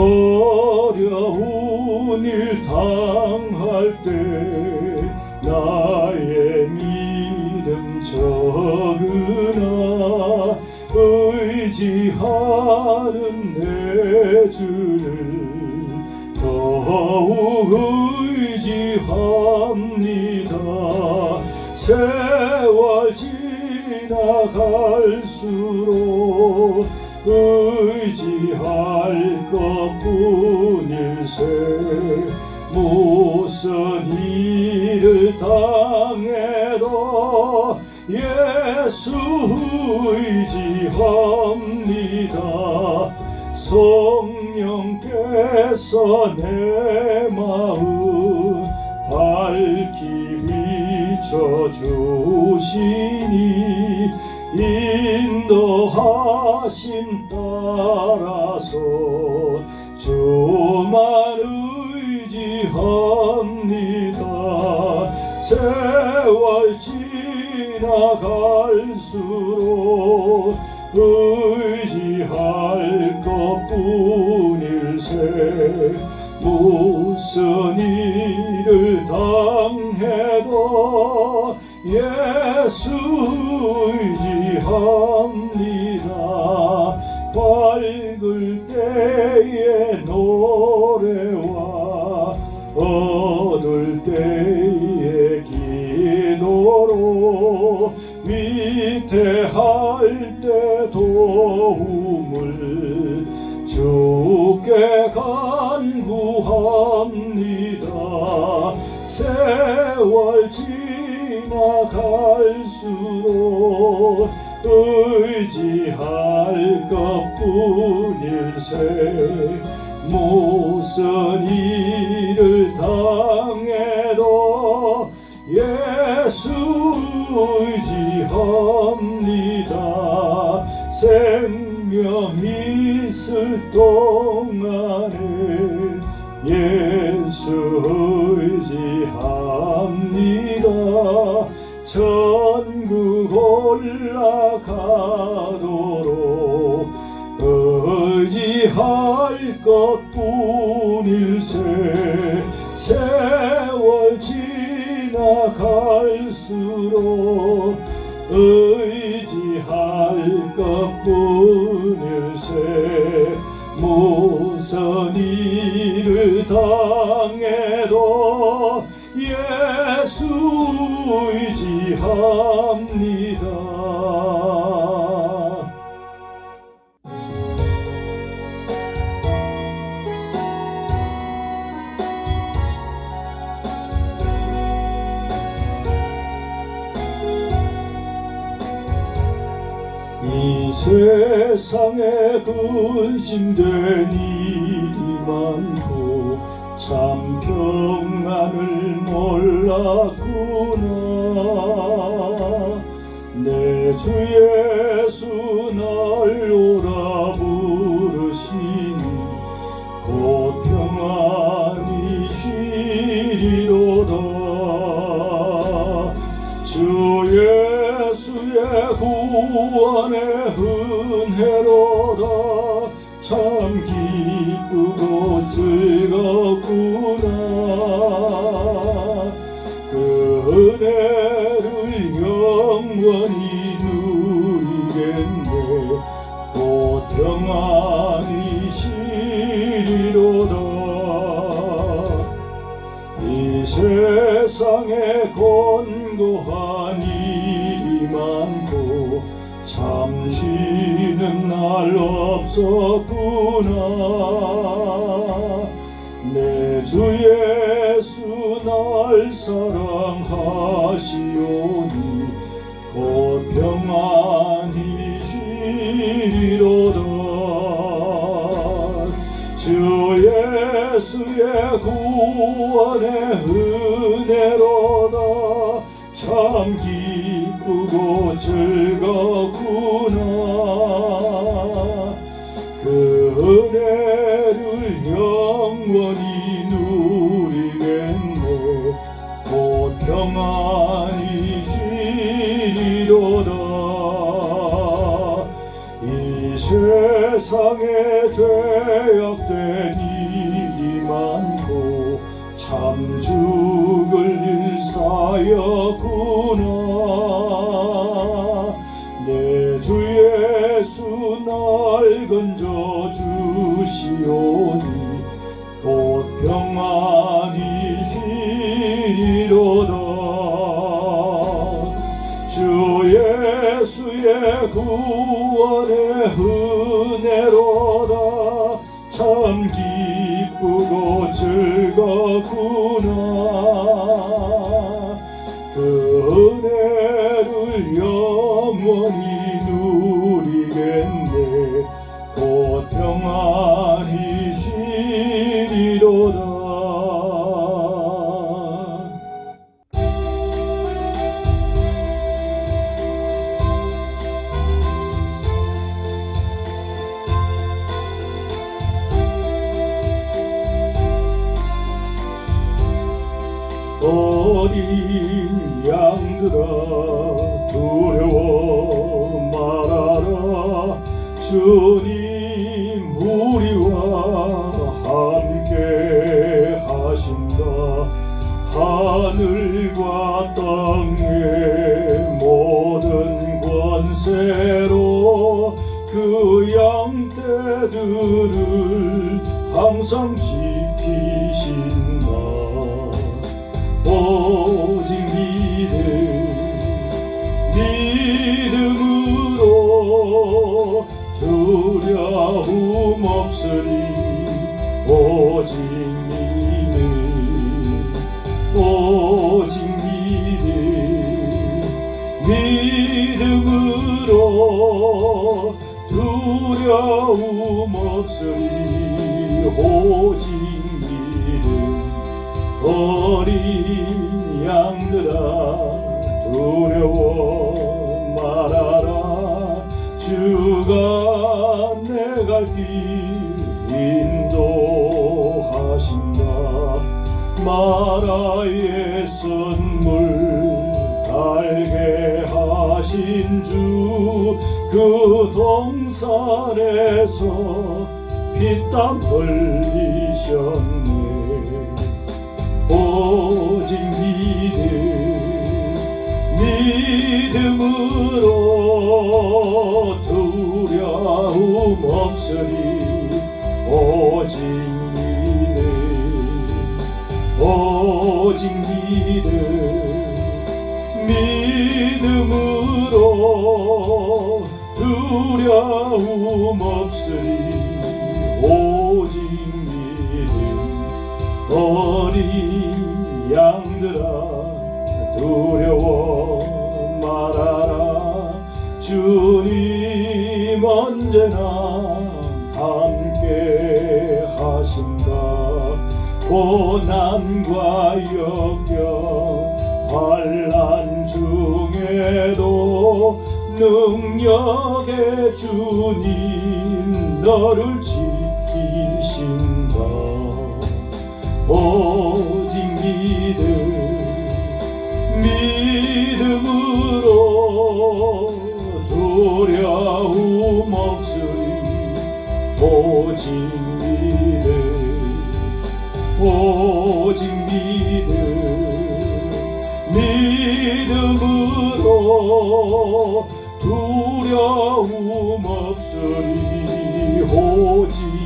어려운 일 당할 때 나의 믿음 적으나 의지하는 내 주를 더욱 의지합니다. 세월 지나갈수록 의지할 것뿐일세 무슨 일을 당해도 예수 의지합니다. 성령께서 내 마음 밝히 비춰주시니 인도하심 따라서 주만 의지합니다. 세월 지나갈수록 의지할 것뿐일세 무슨 일을 당해도 예수 의지합니다. 밝을 때의 노래와 무슨 일을 당해도 예수 의지합니다. 생명 있을 동 것뿐일세 세월 지나갈수록 의지할 것뿐일세 무슨 일을 당해도 예수 의지합니다 세상에 근심된 일이 많고 참 평안을 몰랐구나. 내 주 예수 날 오라 부르시니 곧 평안이 쉬리로다. 주 예수의 구원의 은 혜로다 참 기쁘고 즐겁구나. 그 은혜를 영원히 누리겠네. 곧 평안이 쉬리로다. 이 세상에 권 날 없었구나. 내 주 예수 날 사랑하시오니 곧 평안히 쉬리로다. 주 예수의 구원의 은혜로다. 참 기쁘고 즐겁구나 은혜를 영원히 누리겠네 곧 평안히 쉬리로다. 이 세상 세상에 죄악된 일이 많고 참 죽을 일사였구나. 내 주 예수 날 건져 평안히 쉬리로다. 주 예수의 구원의 은혜로다. 참 기쁘고 즐겁구나 어린 양들아 두려워 말아라. 주님 우리와 함께 하신다. 하늘과 땅의 모든 권세로 그 양떼들을 항상 두려움 없으리 오직 믿음 오직 믿음 믿음으로 두려움 없으리 오직 믿음 어린 양들아 두려워 말아라. 주가 내갈 길 인도하신다. 마라의 선물 달게 하신 주 그 동산에서 피땀 흘리셨네. 오직 없으리 오직 믿음 오직 믿음 믿음으로 두려움 없으리 오직 믿음. 어린 양들아 두려워 말아라. 주님 언제나 고난과 역경 환란 중에도 능력의 주님 너를 지키신다. 오직 믿음 믿음으로 두려움 없으리. 오직 오직 믿음 믿음으로 두려움 없으리. 오직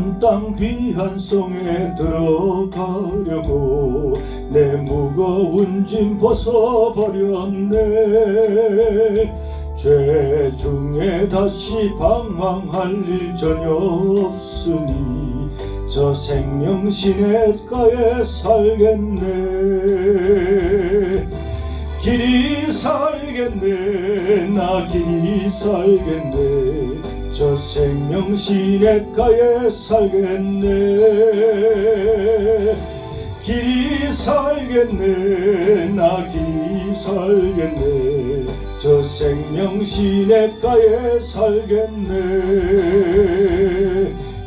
가나안 땅 귀한 성에 들어가려고 내 무거운 짐 벗어버렸네. 죄 중에 다시 방황할 일 전혀 없으니 저 생명 시냇가에 살겠네. 길이 살겠네 나 길이 살겠네 저 생명 시냇가에 살겠네. 길이 살겠네 나 길이 살겠네. 저 생명 시냇가에 살겠네.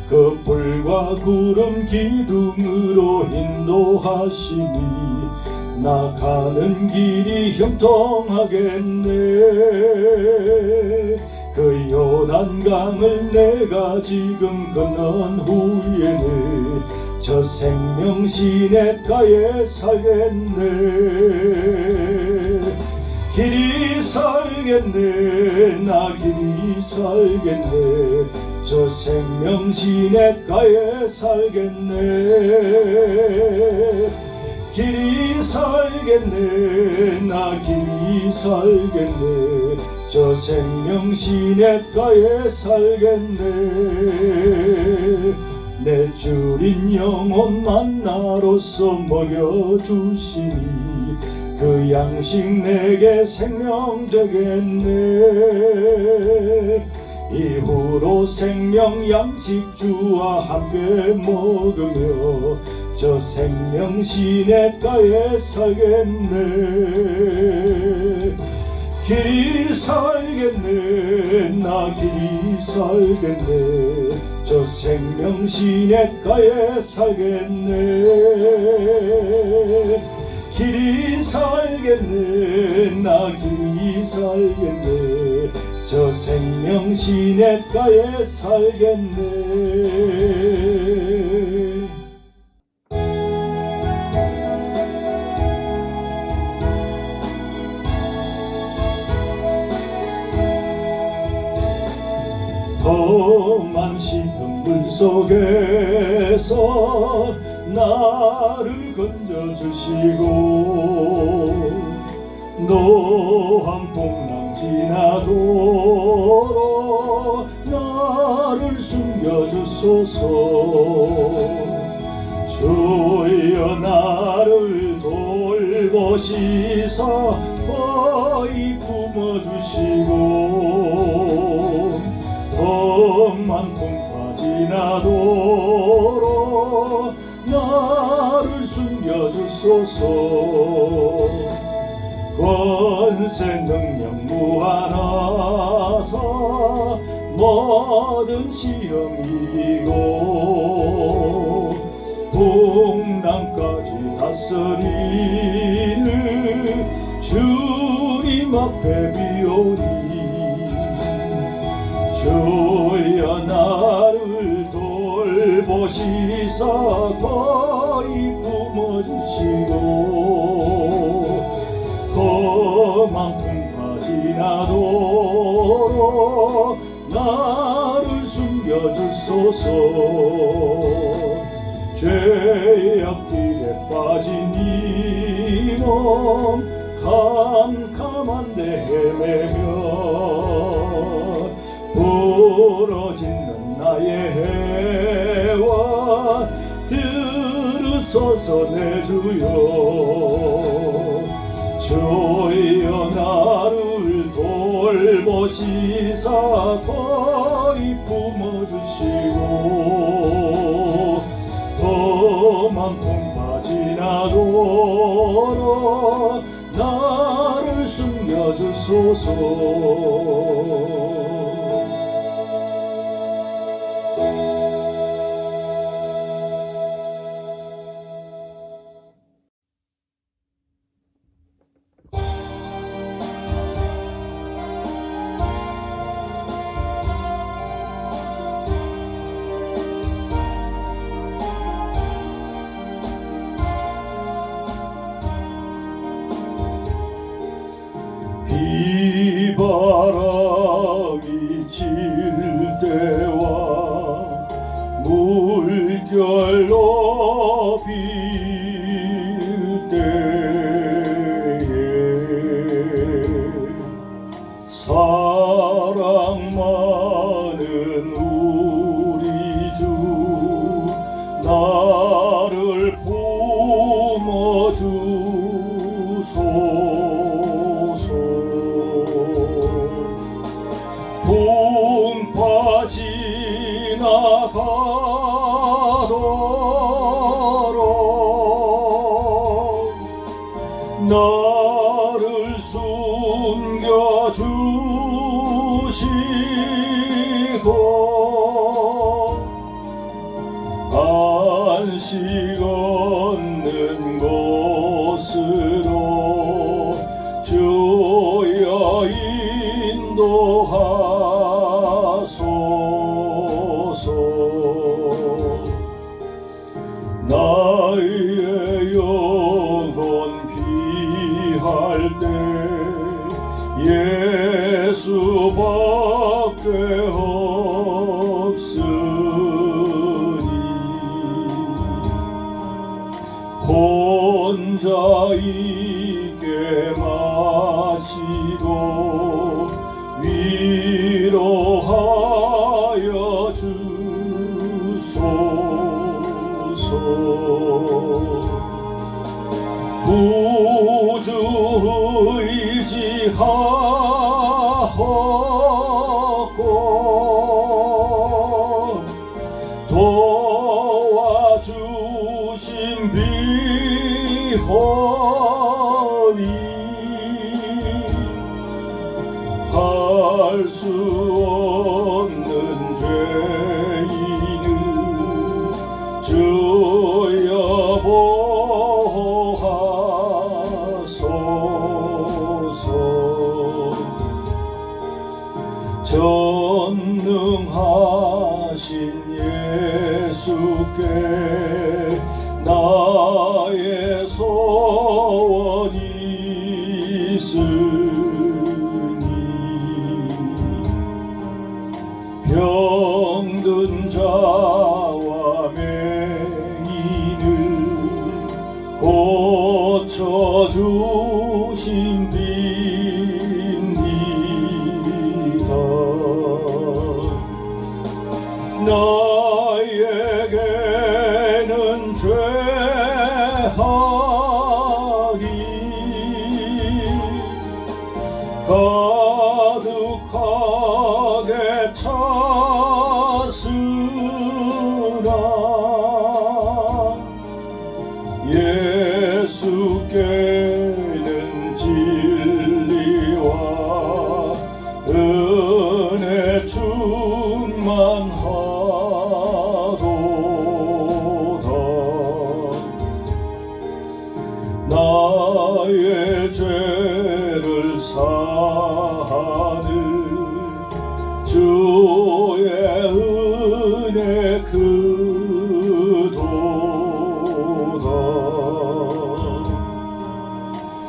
그 불과 구름 기둥으로 인도하시니 나 가는 길이 형통하겠네 그 요단 강을 내가 지금 건넌 후에는 저 생명 시냇가에 살겠네. 길이 살겠네 나 길이 살겠네. 저 생명 시냇가에 살겠네 길이 살겠네 나 길이 살겠네. 저 생명 시냇가에 살겠네. 내 주린 영혼 만나로서 먹여주시니 그 양식 내게 생명 되겠네. 이후로 생명 양식 주와 함께 먹으며 저 생명 시냇가에 살겠네. 길이 살겠네 나 길이 살겠네. 저 생명 시냇가에 살겠네. 길이 살겠네 나 길이 살겠네. 저 생명 시냇가에 살겠네 속에서 나를 건져주시고 노한 풍랑 지나도록 나를 숨겨주소서. 주여 나를 돌보시사 거의 품어주시고 주소서. 권세 능력 무한하사 모든 시험 이기고 풍랑까지 다스리는 주님 앞에 비오니 주여 나를 돌보시사 나를 숨겨주소서. 죄악 길에 빠진 이몸 캄캄한 데 헤매며 부러지는 나의 해와 들으소서 내 주여. 주여 나를 돌보시사 거의 품어주시고 험한 풍파 지나도록 나를 숨겨주소서 나 비호니 할수 주신 빈 죄를 사하는 주의 은혜 그도다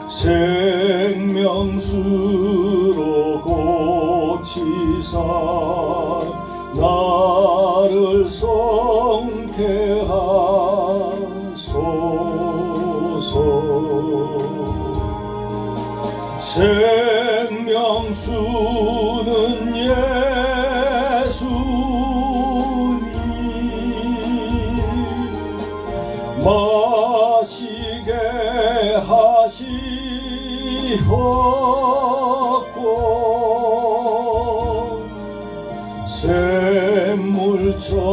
생명수로 고치사 나를 성케 생명수는 예수님. 마시게 하시었고 샘물처럼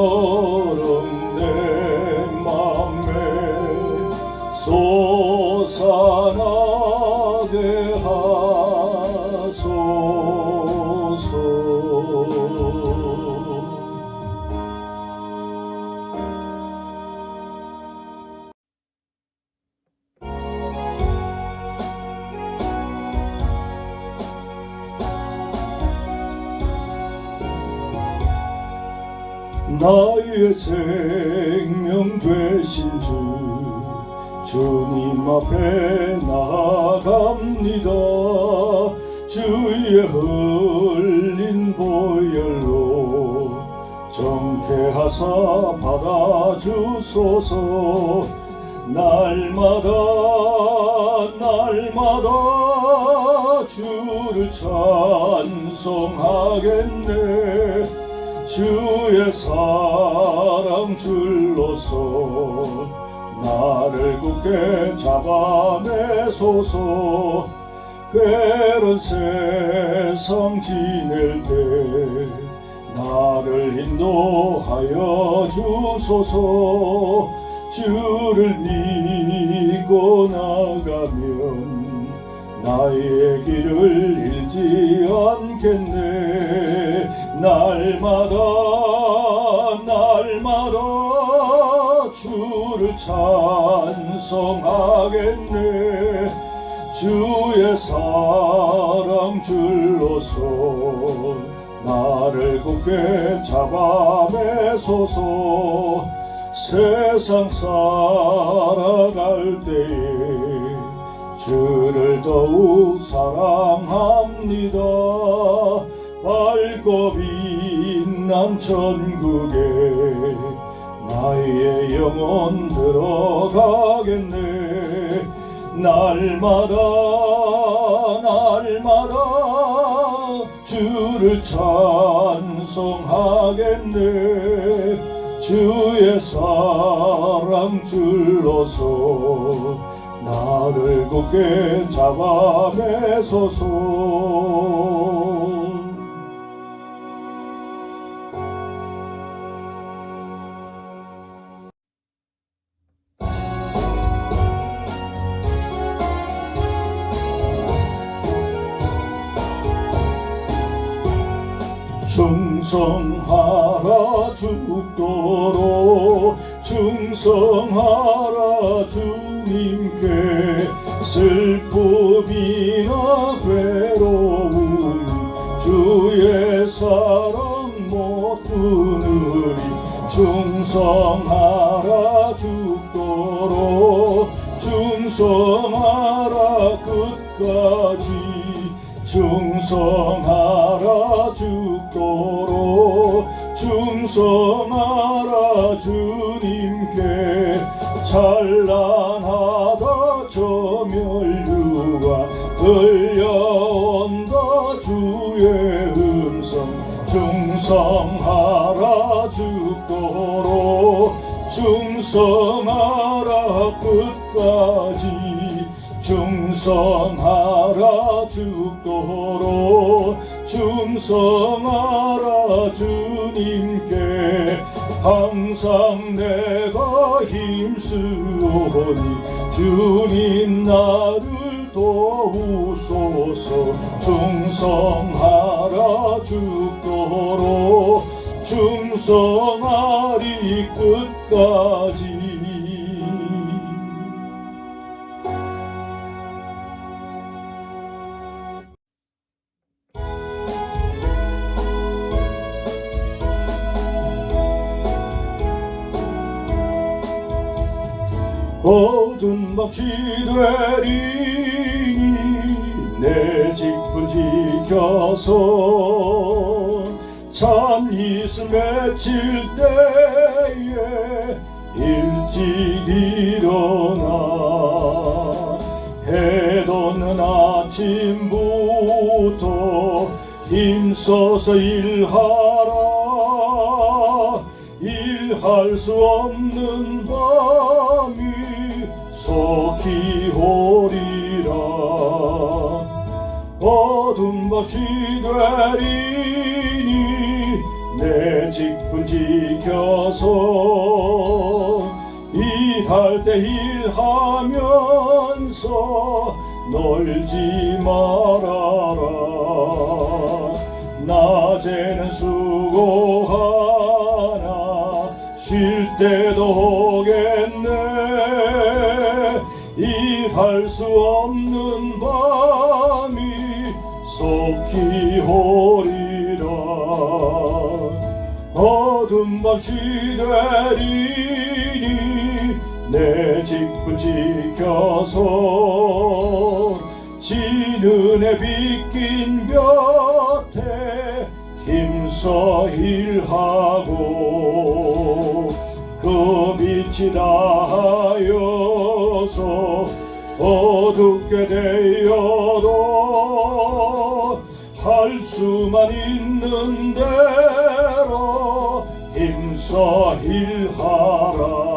보혈로 정케하사 받아주소서. 날마다 날마다 주를 찬송하겠네. 주의 사랑 줄로서 나를 굳게 잡아내소서 괴로운 세상 지낼 때 나를 인도하여 주소서. 주를 믿고 나가면 나의 길을 잃지 않겠네. 날마다 날마다 주 주를 찬송하겠네 주의 사랑 줄로서 나를 굳게 잡아매소서. 세상 살아갈 때에 주를 더욱 사랑합니다. 밝고 빛난 천국에 나의 영혼 들어가겠네 날마다 날마다 주를 찬송하겠네. 주의 사랑 줄로서 나를 굳게 잡아매소서 충성하라 죽도록 충성하라 주님께 슬픔이나 괴로움이 주의 사랑 못 끊으리 충성하라 죽도록 충성하라 끝까지 충성하라 죽도록 충성하라 주님께 찬란하다 저 멸류가 들려온다 주의 음성. 충성하라 죽도록 충성하라 끝까지 충성하라 죽도록 충성하라 주님께 항상 내가 힘쓰오니 주님 나를 도우소서 충성하라 죽도록 충성하리 끝까지 어두운 밤시 되리니 내 직분 지켜서 참 이슬 맺힐 때에 일찍 일어나 해 돋는 아침부터 힘써서 일하라. 일할 수 없는 밤시 되리니 내 직분 지켜서 일할 때 일하면서 놀지 말아라. 낮에는 수고하나 쉴 때도 오겠네. 일할 수 없는 밤이 속히 오리라. 어둠 밤시 되리니 내 직분 지켜서 지는해 빗긴 볕에 힘써 일하고 그 빛이 다하여서 어둡게 되어도 할 수만 있는 대로 힘써 일하라